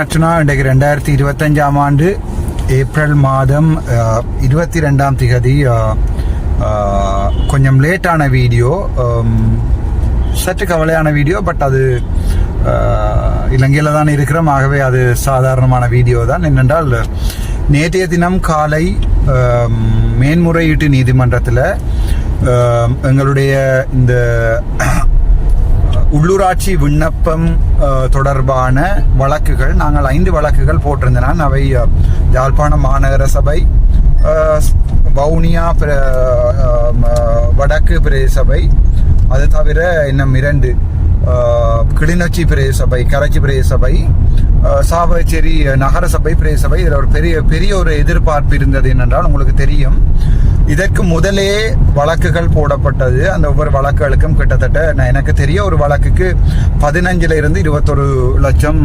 அர்ச்சனா இன்றைக்கு ரெண்டாயிரத்தி இருபத்தஞ்சாம் ஆண்டு ஏப்ரல் மாதம் இருபத்தி ரெண்டாம் திகதி கொஞ்சம் லேட்டான வீடியோ சற்று கவலையான வீடியோ பட் அது இலங்கையில் தான் இருக்கிறோம். ஆகவே அது சாதாரணமான வீடியோ தான். என்னென்றால் நேற்றைய தினம் காலை மேன்முறையீட்டு நீதிமன்றத்தில் எங்களுடைய இந்த உள்ளூராட்சி விண்ணப்பம் தொடர்பான வழக்குகள் நாங்கள் ஐந்து வழக்குகள் போட்டிருந்தனால் அவை அஹ், யாழ்ப்பாணம் மாநகர சபை வவுனியா பிர- வடக்கு பிரதேசபை அது தவிர இன்னும் இரண்டு கிளிநொச்சி பிரதேசபை கரைச்சி பிரதேசபை சபை சாவச்சேரி நகரசபை பிரேசபை இதில் ஒரு பெரிய பெரிய ஒரு எதிர்பார்ப்பு இருந்தது என்னென்றால் உங்களுக்கு தெரியும். இதற்கு முதலே வழக்குகள் போடப்பட்டது. அந்த ஒவ்வொரு வழக்குகளுக்கும் கிட்டத்தட்ட நான் எனக்கு தெரிய ஒரு வழக்குக்கு பதினஞ்சுல இருந்து இருபத்தொரு லட்சம்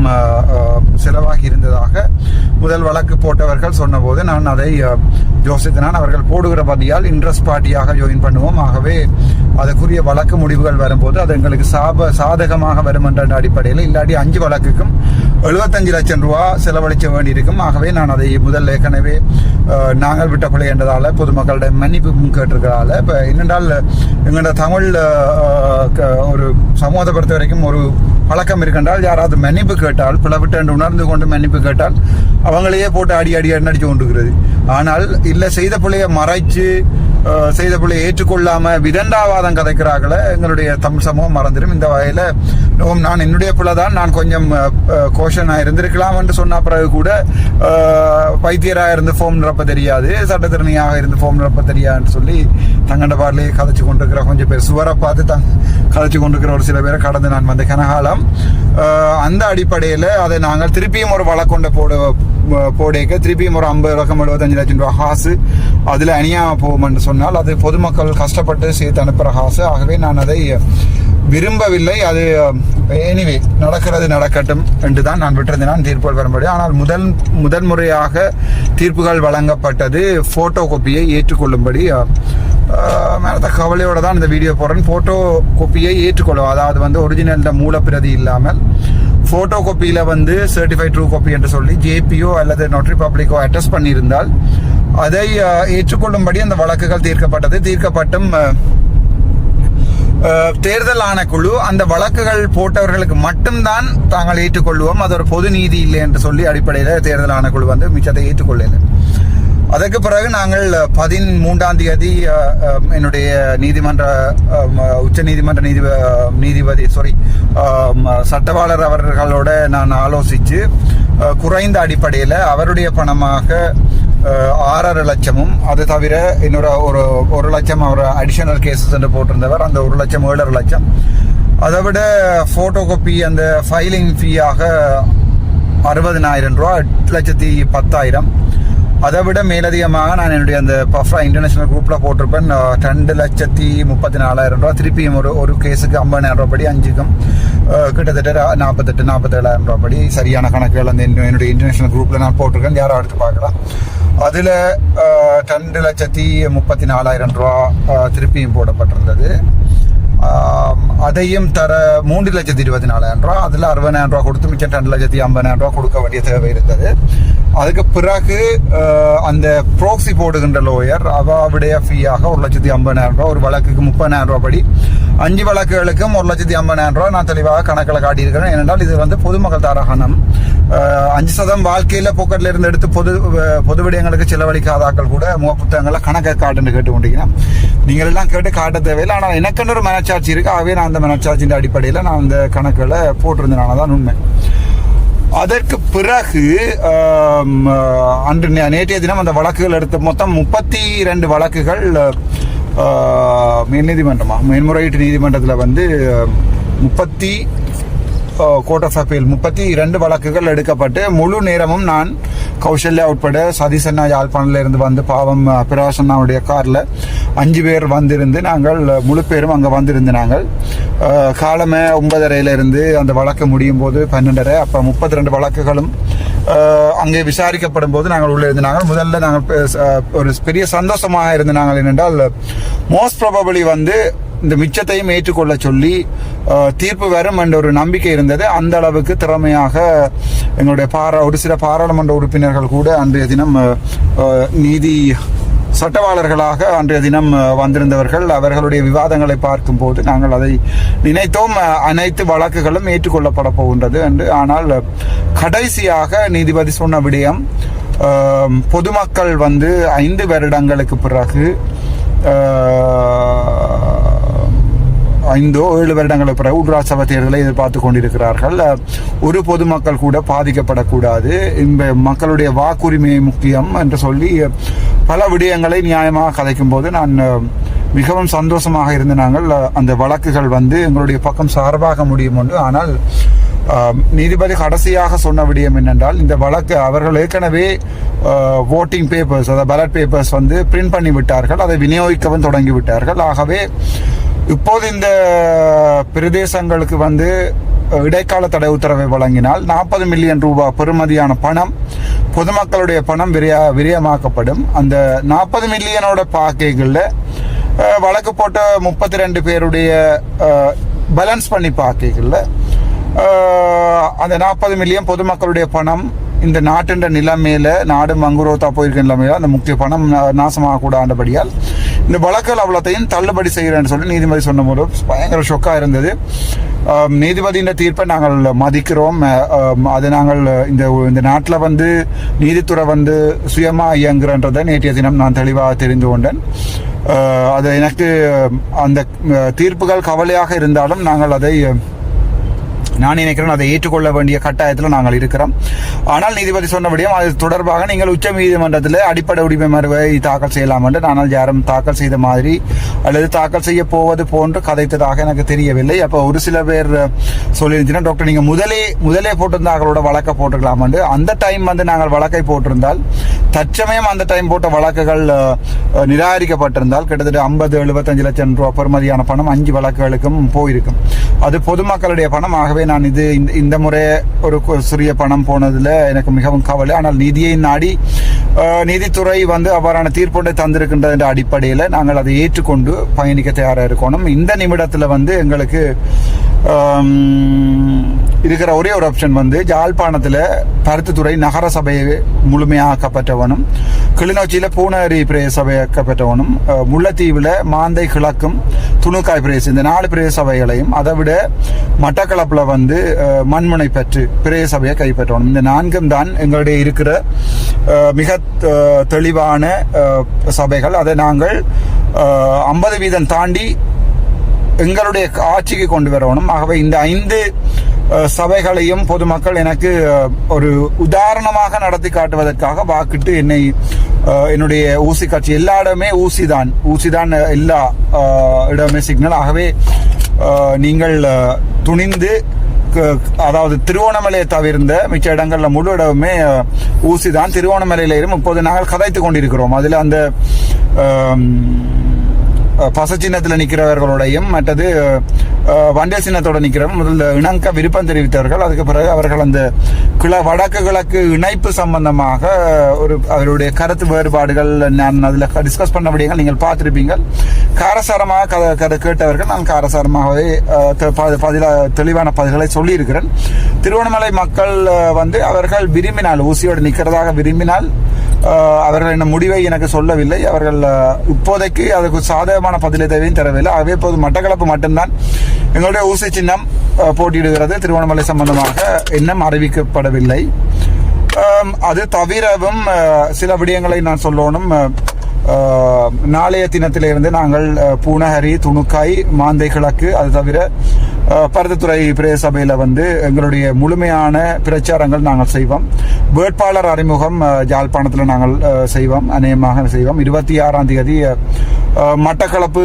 செலவாகி இருந்ததாக முதல் வழக்கு போட்டவர்கள் சொன்னபோது நான் அதை யோசித்தனான் அவர்கள் போடுகிற பதியால் இன்ட்ரெஸ்ட் பார்ட்டியாக ஜாயின் பண்ணுவோம். ஆகவே அதுக்குரிய வழக்கு முடிவுகள் வரும்போது அது எங்களுக்கு சாப சாதகமாக வரும் என்ற அடிப்படையில் இல்லாட்டி அஞ்சு வழக்குக்கும் எழுபத்தஞ்சு லட்சம் ரூபா செலவழிக்க வேண்டியிருக்கும். ஆகவே நான் அதை முதல் ஏற்கனவே நாங்கள் விட்ட பிள்ளை என்றதால் பொதுமக்களிடம் மன்னிப்பு கேட்டிருக்கிறதால இப்போ என்னென்றால் எங்களோட தமிழ் க- ஒரு சமூகத்தை பொறுத்த வரைக்கும் ஒரு பழக்கம் இருக்கின்றால் யாராவது மன்னிப்பு கேட்டால் பிளவிட்டு என்று உணர்ந்து கொண்டு மன்னிப்பு கேட்டால் அவங்களையே போட்டு அடி அடி அடிச்சு கொண்டிருக்கிறது ஆனால் இல்லை செய்த பிள்ளையை மறைச்சு செய்த பிள்ளையை ஏற்றுக்கொள்ளாம விதண்டாவாதம் கதைக்கிறார்களே எங்களுடைய தமிழ் சமூகம் மறந்துடும். இந்த வகையில ஓம் நான் என்னுடைய பிள்ளை தான் நான் கொஞ்சம் கோஷனாக இருந்திருக்கலாம் என்று சொன்ன பிறகு கூட வைத்தியராக பைத்தியராக இருந்து ஃபோம் நிரப்ப தெரியாது சட்டத்திறனையாக இருந்து ஃபோம் நிரப்ப தெரியாதுன்னு சொல்லி தங்கண்ட பாடலையே கதைச்சு கொண்டிருக்கிற கொஞ்சம் பேர் சுவரை பார்த்து தங் கதைச்சு கொண்டிருக்கிற ஒரு சில பேரை கடந்து நான் வந்த கனகாலம் அந்த அடிப்படையில் அதை நாங்கள் திருப்பியும் ஒரு வழக்கொண்ட போட போடேக்க திருப்பியும் ஒரு ஐம்பது லட்சம் எழுபத்தஞ்சு லட்சம் ரூபாய் காசு அதில் அணியாம போகும்னு சொன்னால் அது பொதுமக்கள் கஷ்டப்பட்டு சேர்த்து அனுப்புகிற காசு ஆகவே நான் அதை விரும்பவில்லை அது எனிவே நடக்கிறது நடக்கட்டும் என்று தான் நான் விட்டிருந்தேன் நான் தீர்ப்புகள் வர முடியும் ஆனால் முதல் முதல் முறையாக தீர்ப்புகள் வழங்கப்பட்டது ஃபோட்டோ காப்பியை ஏற்றுக்கொள்ளும்படி மேலத்த கவலையோட தான் இந்த வீடியோ போடுறேன். ஃபோட்டோ காப்பியை ஏற்றுக்கொள்ளும். அதாவது வந்து ஒரிஜினல்ட மூலப்பிரதி இல்லாமல் ஃபோட்டோ காப்பியில் வந்து சர்டிஃபைட் ட்ரூ காப்பி என்று சொல்லி ஜேபியோ அல்லது நோட்ரி பப்ளிக்கோ அட்டஸ்ட் பண்ணியிருந்தால் அதை ஏற்றுக்கொள்ளும்படி அந்த வழக்குகள் தீர்க்கப்பட்டது. தீர்க்கப்பட்டும் தேர்தல் ஆணைக்குழு அந்த வழக்குகள் போட்டவர்களுக்கு மட்டும்தான் தாங்கள் ஏற்றுக்கொள்வோம். அது ஒரு பொது நீதி இல்லை என்று சொல்லி அடிப்படையில் தேர்தல் ஆணைக்குழு வந்து மிச்சத்தை ஏற்றுக்கொள்ளலை. அதற்கு பிறகு நாங்கள் பதிமூன்றாம் தேதி என்னுடைய நீதிமன்ற உச்ச நீதிமன்ற நீதி நீதிபதி சாரி சட்டவாளர் அவர்களோட நான் ஆலோசித்து குறைந்த அடிப்படையில் அவருடைய பணமாக ஆறரை லட்சமும் அது தவிர இன்னொரு ஒரு ஒரு லட்சம் அவர் அடிஷனல் கேசஸ் என்று போட்டிருந்தவர் அந்த ஒரு லட்சம் ஏழரை லட்சம். அதை விட ஃபோட்டோ காப்பி அந்த ஃபைலிங் ஃபீயாக அறுபதினாயிரம் ரூபா எட்டு லட்சத்தி பத்தாயிரம். அதை விட மேலதிகமாக நான் என்னுடைய அந்த பஃப்ரா இன்டர்நேஷனல் குரூப்பில் போட்டிருப்பேன். ரெண்டு லட்சத்தி முப்பத்தி நாலாயிரம் ரூபா திருப்பியும் ஒரு ஒரு கேஸுக்கு ஐம்பதாயிரம் ரூபா படி அஞ்சுக்கும். கிட்டத்தட்ட நாற்பத்தெட்டு நாற்பத்தேழாயிரம் ரூபா படி சரியான கணக்குகள் அந்த என்னுடைய இன்டர்நேஷனல் குரூப்பில் நான் போட்டிருக்கேன். யாரும் எடுத்து பார்க்கலாம். அதில் ரெண்டு லட்சத்தி முப்பத்தி நாலாயிரம் ரூபா திருப்பியும் போடப்பட்டிருந்தது. அதையும் தர மூன்று லட்சத்தி இருபத்தி நாலாயிரம் ரூபா அதில் அறுபதாயிரம் ரூபா கொடுத்து மிச்சம் ரெண்டு லட்சத்தி ஐம்பதாயிரம் ரூபா கொடுக்க வேண்டிய தேவை இருந்தது. அதுக்கு பிறகு அந்த ப்ரோக்ஸி போடுகின்ற லோயர் அவாவுடைய ஃபீயாக ஒரு லட்சத்தி ஐம்பதாயிரம் ரூபா ஒரு வழக்குக்கு முப்பதாயிரம் ரூபா படி. அஞ்சு வழக்குகளுக்கும் ஒரு லட்சத்தி ஐம்பதாயிரம் ரூபா நான் தெளிவாக கணக்கில் காட்டியிருக்கிறேன். ஏனென்றால் இது வந்து பொதுமக்கள் தாராகணம் அஞ்சு சதம் வாழ்க்கையில் பொக்கெட்ல இருந்து எடுத்து பொது பொது விடயங்களுக்கு செலவழிக்காதாக்கள் கூட முக புத்தகங்களை கணக்கை காட்டுன்னு கேட்டு கொண்டீங்கன்னா நீங்கள் எல்லாம் கேட்டு காட்ட தேவையில்லை. ஆனால் எனக்குன்னு ஒரு மனச்சாட்சி இருக்கு. ஆகவே நான் அந்த மனச்சாட்சியின் அடிப்படையில் நான் அந்த கணக்குகளை போட்டிருந்தேனால தான் உண்மை. அதற்கு பிறகு அன்று நேற்றைய தினம் அந்த வழக்குகள் எடுத்த மொத்தம் முப்பத்தி ரெண்டு வழக்குகள் மேல்நீதிமன்றமா மேன்முறையீட்டு நீதிமன்றத்தில் வந்து முப்பத்தி கோர்ட் ஆஃப் அப்பீல் முப்பத்தி இரண்டு வழக்குகள் எடுக்கப்பட்டு முழு நேரமும் நான் கௌசல்யா உட்பட சதீசண்ணா யாழ்ப்பாணில் இருந்து வந்து பாவம் பிரகாசண்ணாவுடைய காரில் அஞ்சு பேர் வந்திருந்து நாங்கள் முழு பேரும் அங்கே வந்திருந்து நாங்கள். காலமே ஒன்பதரையில இருந்து அந்த வழக்கு முடியும் போது பன்னெண்டரை அப்போ முப்பத்தி ரெண்டு வழக்குகளும் அங்கே விசாரிக்கப்படும் போது நாங்கள் உள்ளே இருந்து நாங்கள் முதல்ல நாங்கள் ஒரு பெரிய சந்தோஷமாக இருந்து நாங்கள் என்னென்றால் மோஸ்ட் ப்ராபபிளி வந்து இந்த மிச்சத்தையும் ஏற்றுக்கொள்ள சொல்லி தீர்ப்பு வரும் என்ற ஒரு நம்பிக்கை இருந்தது. அந்த அளவுக்கு திறமையாக எங்களுடைய பாரா ஒரு சில பாராளுமன்ற உறுப்பினர்கள் கூட அன்றைய தினம் நீதி சட்டவாளர்களாக அன்றைய தினம் வந்திருந்தவர்கள் அவர்களுடைய விவாதங்களை பார்க்கும்போது நாங்கள் அதை நினைத்தோம். அனைத்து வழக்குகளும் ஏற்றுக்கொள்ளப்பட போகின்றது என்று. ஆனால் கடைசியாக நீதிபதி சொன்ன விடயம் பொதுமக்கள் வந்து ஐந்து வருடங்களுக்கு பிறகு ஐந்தோ ஏழு வருடங்களுக்கு பிறகு உள்ளாட்சி சபை தேர்தலை எதிர்பார்த்து கொண்டிருக்கிறார்கள். ஒரு பொதுமக்கள் கூட பாதிக்கப்படக்கூடாது. இந்த மக்களுடைய வாக்குரிமை முக்கியம் என்று சொல்லி பல விடயங்களை நியாயமாக கதைக்கும் போது நான் மிகவும் சந்தோஷமாக இருந்த நாங்கள் அந்த வழக்குகள் வந்து எங்களுடைய பக்கம் சார்பாக முடியும் ஒன்று. ஆனால் நீதிபதி கடைசியாக சொன்ன விடயம் என்னென்றால் இந்த வழக்கு அவர்கள் ஏற்கனவே ஓட்டிங் பேப்பர்ஸ் அதாவது பேலட் பேப்பர்ஸ் வந்து பிரிண்ட் பண்ணி விட்டார்கள் அதை விநியோகிக்கவும் தொடங்கி விட்டார்கள். ஆகவே இப்போது இந்த பிரதேசங்களுக்கு வந்து இடைக்கால தடை உத்தரவை வழங்கினால் நாற்பது மில்லியன் ரூபாய் பெறுமதியான பணம் பொதுமக்களுடைய பணம் விரையா விரயமாக்கப்படும். அந்த நாற்பது மில்லியனோட பாக்கைகளில் வழக்கு போட்ட முப்பத்தி ரெண்டு பேருடைய பேலன்ஸ் பண்ணி பாக்கைகளில் அந்த நாற்பது மில்லியன் பொதுமக்களுடைய பணம் இந்த நாட்டின் நிலைமையில நாடு மங்குரோத்தா போயிருக்க நிலைமையில அந்த முக்கிய பணம் நாசமாக கூடாண்டபடியால் இந்த வழக்கல் அவ்வளோத்தையும் தள்ளுபடி செய்கிறேன்னு சொல்லி நீதிபதி சொன்னபோது பயங்கர ஷொக்காக இருந்தது. நீதிபதியின் தீர்ப்பை நாங்கள் மதிக்கிறோம். அது நாங்கள் இந்த இந்த நாட்டில் வந்து நீதித்துறை வந்து சுயமாக இயங்குறன்றதை நேற்றைய தினம் நான் தெளிவாக தெரிந்து கொண்டேன். அது எனக்கு அந்த தீர்ப்புகள் கவலையாக இருந்தாலும் நாங்கள் அதை நான் நினைக்கிறேன் அதை ஏற்றுக்கொள்ள வேண்டிய கட்டாயத்தில் நாங்கள் இருக்கிறோம். ஆனால் நீதிபதி சொன்னபடியும் அது தொடர்பாக நீங்கள் உச்ச நீதிமன்றத்தில் அடிப்படை உரிமை மறுவை தாக்கல் செய்யலாம் என்று ஆனால் யாரும் தாக்கல் செய்த மாதிரி அல்லது தாக்கல் செய்ய போவது போன்று கதைத்ததாக எனக்கு தெரியவில்லை. அப்போ ஒரு சில பேர் சொல்லியிருந்தீங்கன்னா டாக்டர் நீங்கள் முதலே முதலே போட்டிருந்த அவர்களோட வழக்கை போட்டுக்கலாம் என்று. அந்த டைம் வந்து நாங்கள் வழக்கை போட்டிருந்தால் தற்சமயம் அந்த டைம் போட்ட வழக்குகள் நிராகரிக்கப்பட்டிருந்தால் கிட்டத்தட்ட ஐம்பது எழுபத்தஞ்சு லட்சம் ரூபாய் பெறுமதியான பணம் அஞ்சு வழக்குகளுக்கும் போயிருக்கும். அது பொதுமக்களுடைய பணம். ஆகவே நான் இது இந்த இந்த முறை ஒரு கு- சிறிய பணம் போனதுல எனக்கு மிகவும் கவலை. ஆனால் நீதியை நாடி நீதித்துறை வந்து அவ்வாறான தீர்ப்பொன்றை தந்திருக்கின்றதன் அடிப்படையில் நாங்கள் அதை ஏற்றுக்கொண்டு பயணிக்க தயாராக இருக்கணும். இந்த நிமிடத்தில் வந்து எங்களுக்கு இருக்கிற ஒரே ஒரு ஆப்ஷன் வந்து ஜாழ்ப்பாணத்தில் பருத்தித்துறை நகர சபையை முழுமையாக்கப்பட்டவனும் கிளிநொச்சியில் பூனரி பிரதேச சபையாக்கப்பட்டவனும் முல்லைத்தீவில் மாந்தை கிழக்கும் துணுக்காய் பிரதேசம் இந்த நாலு பிரதேச சபைகளையும் அதை விட மட்டக்களப்பில் வந்து மண்முனை பெற்று பிரதேச சபையை கைப்பற்றணும். இந்த நான்கும் தான் எங்களுடைய இருக்கிற மிக தெளிவான சபைகள். அதை நாங்கள் ஐம்பது வீதம் தாண்டி எங்களுடைய ஆட்சிக்கு கொண்டு வரணும். ஆகவே இந்த ஐந்து சபைகளையும் பொதுமக்கள் எனக்கு ஒரு உதாரணமாக நடத்தி காட்டுவதற்காக வாக்கிட்டு என்னை என்னுடைய ஊசி காட்சி எல்லா இடமே ஊசி தான் ஊசி தான் எல்லா இடமே சிக்னல். ஆகவே நீங்கள் துணிந்து அதாவது திருவோணமலையை தவிர்ந்த மிச்ச இடங்கள்ல முழு இடமுமே ஊசி தான் திருவோணமலையிலும் இப்போது நாங்கள் கதைத்து கொண்டிருக்கிறோம். அதில் அந்த பச சின்னத்தில் நிற்கிறவர்களுடையும் மற்றது வண்டல் வண்டிய சின்னத்தோட நிற்கிறவங்க முதல்ல இணங்க விருப்பம் தெரிவித்தவர்கள் அதுக்கு பிறகு அவர்கள் அந்த கிள வடக்கு கிழக்கு இணைப்பு சம்பந்தமாக ஒரு அவருடைய கருத்து வேறுபாடுகள் நான் அதில் டிஸ்கஸ் பண்ண விடயங்கள் நீங்கள் பார்த்துருப்பீங்க காரசாரமாக கதை கதை கேட்டவர்கள் நான் காரசாரமாகவே பதில தெளிவான பதில்களை சொல்லியிருக்கிறேன். திருவண்ணாமலை மக்கள் வந்து அவர்கள் விரும்பினால் ஊசியோடு நிற்கிறதாக விரும்பினால் அவர்கள் என்ன முடிவை எனக்கு சொல்லவில்லை. அவர்கள் இப்போதைக்கு அதுக்கு சாதகமான பதிலை தேவையும் தரவில்லை. ஆகவே இப்போது மட்டக்களப்பு மட்டும்தான் எங்களுடைய ஊசி சின்னம் போட்டியிடுகிறது. திருவண்ணாமலை சம்பந்தமாக இன்னும் அறிவிக்கப்படவில்லை. அது தவிரவும் சில விடயங்களை நான் சொல்லணும். நாளைய தினத்திலிருந்து நாங்கள் பூனஹரி துணுக்காய் மாந்தை கிழக்கு அது தவிர பருத்தித்துறை பிரதேசபையில் வந்து எங்களுடைய முழுமையான பிரச்சாரங்கள் நாங்கள் செய்வோம். வேட்பாளர் அறிமுகம் ஜாழ்ப்பாணத்தில் நாங்கள் செய்வோம் அநேகமாக செய்வோம். இருபத்தி ஆறாம் தேதி மட்டக்களப்பு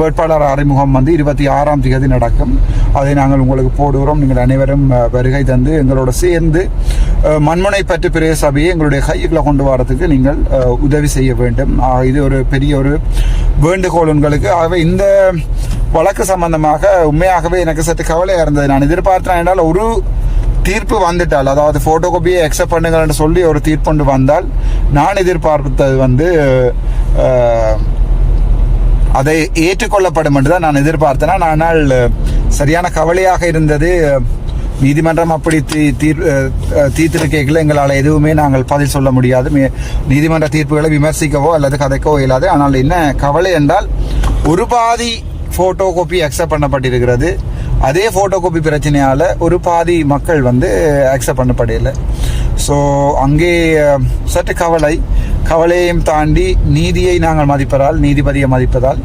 வேட்பாளர் அறிமுகம் வந்து இருபத்தி ஆறாம் தேதி நடக்கும். அதை நாங்கள் உங்களுக்கு போடுகிறோம். நீங்கள் அனைவரும் வருகை தந்து எங்களோட சேர்ந்து மண்முனை பற்று பிரதேச சபையை எங்களுடைய கைகளை கொண்டு வரதுக்கு நீங்கள் உதவி செய்ய வேண்டும். இது ஒரு பெரிய ஒரு வேண்டுகோள் உங்களுக்கு ஆகவே இந்த வழக்கு சம்பந்தமாக உண்மையாகவே எனக்கு சற்று கவலையாக இருந்தது. நான் எதிர்பார்த்தேன் என்றால் ஒரு தீர்ப்பு வந்துட்டால் அதாவது ஃபோட்டோ காப்பியை அக்செப்ட் பண்ணுங்கள்னு சொல்லி ஒரு தீர்ப்பு வந்தால் நான் எதிர்பார்த்தது வந்து அதை ஏற்றுக்கொள்ளப்படும் என்று தான் நான் எதிர்பார்த்தேன். ஆனால் சரியான கவலையாக இருந்தது. நீதிமன்றம் அப்படி தீ தீர் தீர்த்திருக்கைகள் எங்களால் எதுவுமே நாங்கள் பதில் சொல்ல முடியாது. மே- நீதிமன்ற தீர்ப்புகளை விமர்சிக்கவோ அல்லது கதைக்கவோ இயலாது. ஆனால் என்ன கவலை என்றால் ஒரு பாதி ஃபோட்டோ காப்பி அக்செப்ட் பண்ணப்பட்டிருக்கிறது. அதே ஃபோட்டோ காப்பி பிரச்சனையால் ஒரு பாதி மக்கள் வந்து அக்செப்ட் பண்ணப்படலை. ஸோ அங்கே சற்று கவலை. கவலையும் தாண்டி நீதியை நாங்கள் மதிப்பதால் நீதிபதியை மதிப்பதால்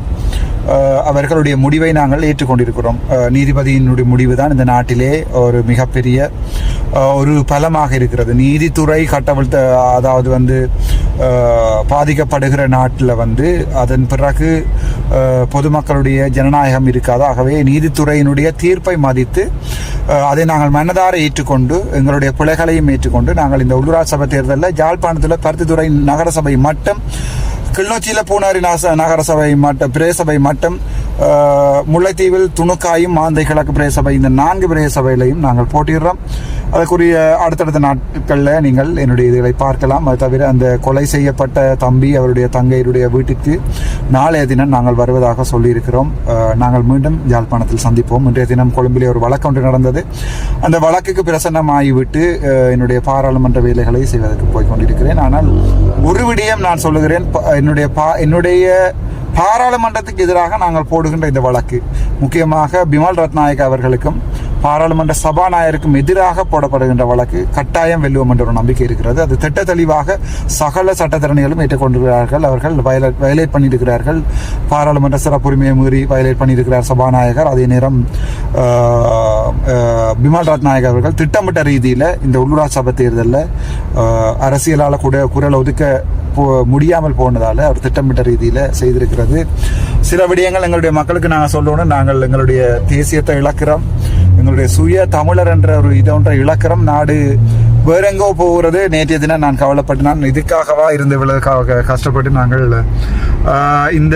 அவர்களுடைய முடிவை நாங்கள் ஏற்றுக்கொண்டிருக்கிறோம். நீதிபதியினுடைய முடிவு தான் இந்த நாட்டிலே ஒரு மிகப்பெரிய ஒரு பலமாக இருக்கிறது. நீதித்துறை கட்டவிழ்த்த அதாவது வந்து பாதிக்கப்படுகிற நாட்டில் வந்து அதன் பிறகு பொதுமக்களுடைய ஜனநாயகம் இருக்காது. ஆகவே நீதித்துறையினுடைய தீர்ப்பை மதித்து அதை நாங்கள் மனதார ஏற்றுக்கொண்டு எங்களுடைய பிழைகளையும் ஏற்றுக்கொண்டு நாங்கள் இந்த உள்ளூராட்சி சபை தேர்தலில் ஜாழ்ப்பாணத்தில் பருத்தித்துறை நகரசபை மட்டும் கிளிநொச்சியில் பூனாரி நாச நகரசபை மட்டம் பிரேசபை மட்டம் முல்லைத்தீவில் துணுக்காயும் மாந்தை கிழக்கு பிரேசபை இந்த நான்கு பிரேசபையிலையும் நாங்கள் போட்டிடுறோம் அதற்குரிய அடுத்தடுத்த நாட்களில் நீங்கள் என்னுடைய இதுகளை பார்க்கலாம். அது தவிர அந்த கொலை செய்யப்பட்ட தம்பி அவருடைய தங்கையருடைய வீட்டிற்கு நாளைய தினம் நாங்கள் வருவதாக சொல்லியிருக்கிறோம். நாங்கள் மீண்டும் யாழ்ப்பாணத்தில் சந்திப்போம். இன்றைய தினம் கொழும்பிலே ஒரு வழக்கு ஒன்று நடந்தது. அந்த வழக்குக்கு பிரசன்னமாகிவிட்டு என்னுடைய பாராளுமன்ற வேலைகளை செய்வதற்கு போய் கொண்டிருக்கிறேன். ஆனால் ஒரு விடயம் நான் சொல்லுகிறேன். ப- என்னுடைய பா என்னுடைய பாராளுமன்றத்துக்கு எதிராக நாங்கள் போடுகின்ற இந்த வழக்கு. முக்கியமாக பிமல் ரத்நாயக் அவர்களுக்கும் பாராளுமன்ற சபாநாயகருக்கும் எதிராக போடப்படுகின்ற வழக்கு கட்டாயம் வெல்லுவோம் என்ற ஒரு நம்பிக்கை இருக்கிறது. அது திட்ட தெளிவாக சகல சட்டத்திறனிகளும் ஏற்றுக்கொண்டிருக்கிறார்கள். அவர்கள் வயலேட் வயலேட் பண்ணியிருக்கிறார்கள். பாராளுமன்ற சிறப்புரிமையை மீறி வயலேட் பண்ணியிருக்கிறார் சபாநாயகர். அதே நேரம் ஆஹ், ஆஹ், பிமல் ரத்நாயக் அவர்கள் திட்டமிட்ட ரீதியில் இந்த உள்ளூராட்சி சபை தேர்தலில் அரசியலால் கூட குரல் ஒதுக்க போ- முடியாமல் போனதால் அவர் திட்டமிட்ட ரீதியில் செய்திருக்கிறது. சில விடயங்கள் எங்களுடைய மக்களுக்கு நாங்கள் சொல்லணும் நாங்கள் எங்களுடைய தேசியத்தை இழக்கிறோம். எங்களுடைய சுய தமிழர் என்ற ஒரு இதொன்றை இலக்கரம் நாடு வேறெங்கோ போகிறது. நேற்றைய தினம் நான் கவலைப்பட்டு நான் இதுக்காகவா இருந்து இவ்வளவு க- கஷ்டப்பட்டு நாங்கள் இந்த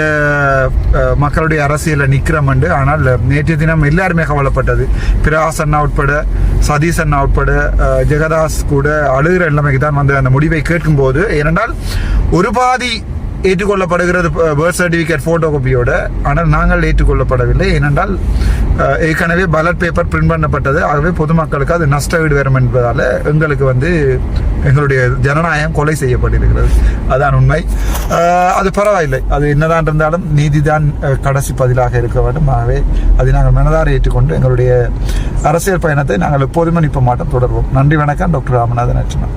மக்களுடைய அரசியலில் நிக்கிறோம் ஆனால் நேற்றைய தினம் எல்லாருமே கவலைப்பட்டது. பிரகாஷ் அண்ணா உட்பட சதீஷ் அண்ணா உட்பட ஜெகதாஸ் கூட அழுகிற நிலைமைக்கு தான் வந்து அந்த முடிவை கேட்கும்போது ஏனென்றால் ஒரு பாதி ஏற்றுக்கொள்ளப்படுகிறது பர்த் சர்டிஃபிகேட் ஃபோட்டோ காப்பியோட ஆனால் நாங்கள் ஏற்றுக்கொள்ளப்படவில்லை. ஏனென்றால் ஏற்கனவே பலட் பேப்பர் பிரிண்ட் பண்ணப்பட்டது. ஆகவே பொதுமக்களுக்கு அது நஷ்ட வீடு வரும் என்பதால் எங்களுக்கு வந்து எங்களுடைய ஜனநாயகம் கொலை செய்யப்பட்டிருக்கிறது. அதான் உண்மை. அது பரவாயில்லை. அது என்னதான் இருந்தாலும் நீதிதான் கடைசி பதிலாக இருக்க வேண்டும். ஆகவே அதை நாங்கள் மனதார ஏற்றுக்கொண்டு எங்களுடைய அரசியல் பயணத்தை நாங்கள் எப்போதுமே நிற்ப மாட்டோம் தொடர்வோம். நன்றி வணக்கம். டாக்டர் ராமநாதன் அர்ச்சனா.